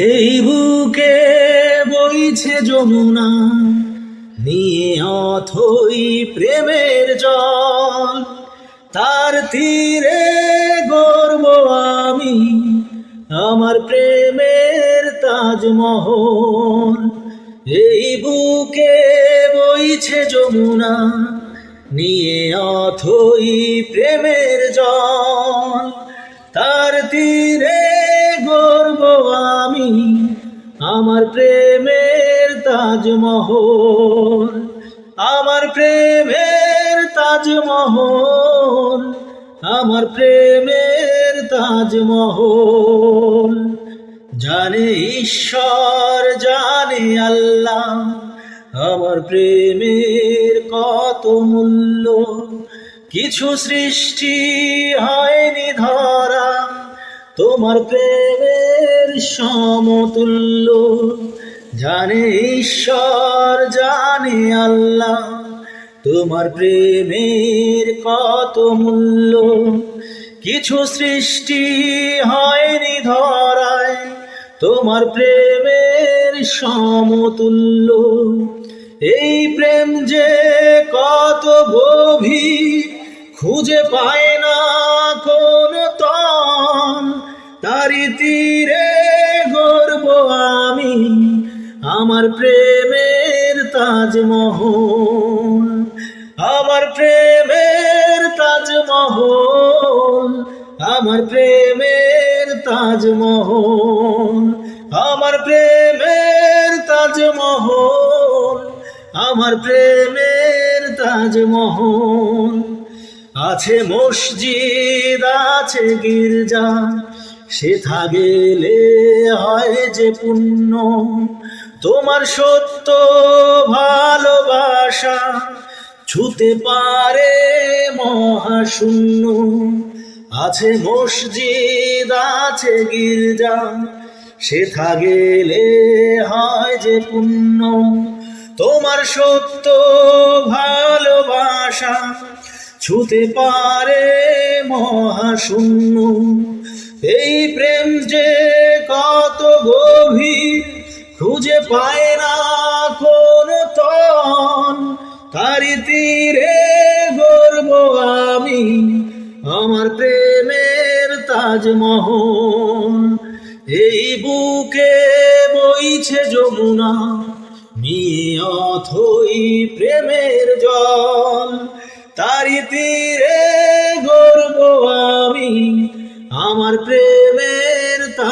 এই বুকে বইছে যমুনা, নিয়ে অথই প্রেমের জল। তার তীরে গর্ব আমি আমার প্রেমের তাজমহল। এই বুকে বইছে যমুনা, নিয়ে অথই প্রেমের জল। তার তীরে আমি, আমার প্রেমের তাজমহল, আমার প্রেমের তাজমহল, আমার প্রেমের তাজমহল। জানে ঈশ্বর, জানে আল্লাহ, আমার প্রেমের কত মূল্য। কিছু সৃষ্টি হয়নি ধরা, তোমার প্রেমের সমতুল্য জানে ঈশ্বর, জানে আল্লাহ। তোমার প্রেমের কত মূল্য। কিছু সৃষ্টি হয়নি ধরায়। তোমার প্রেমের সমতুল্য। এই প্রেম যে কত গভীর, খুঁজে পায় না কোন তন। তারি তীরে আমার প্রেমের তাজমহল, আমার প্রেমের তাজমহল, আমার প্রেমের তাজমহল, আমার প্রেমের তাজমহল, আমার প্রেমের তাজমহল। আছে মসজিদ, আছে গির্জা সেথা গেলে হয় যে পুণ্য। তোমার সত্য ভালোবাসা ছুতে পারে মহাশূন্য। আছে মসজিদ, আছে গির্জা সেথা গেলে হয় যে পুণ্য। তোমার সত্য ভালোবাসা ছুতে পারে মহাশূন্য। এই প্রেম যে কত গভীর খুঁজে পায় না কোন তন। তারি তীরে গর্ব আমি আমার প্রেমের তাজমহল। এই বুকে বইছে যমুনা নিয়ে অথই প্রেমের জল। তারি তীরে গর্ব আমি আমার প্রেমের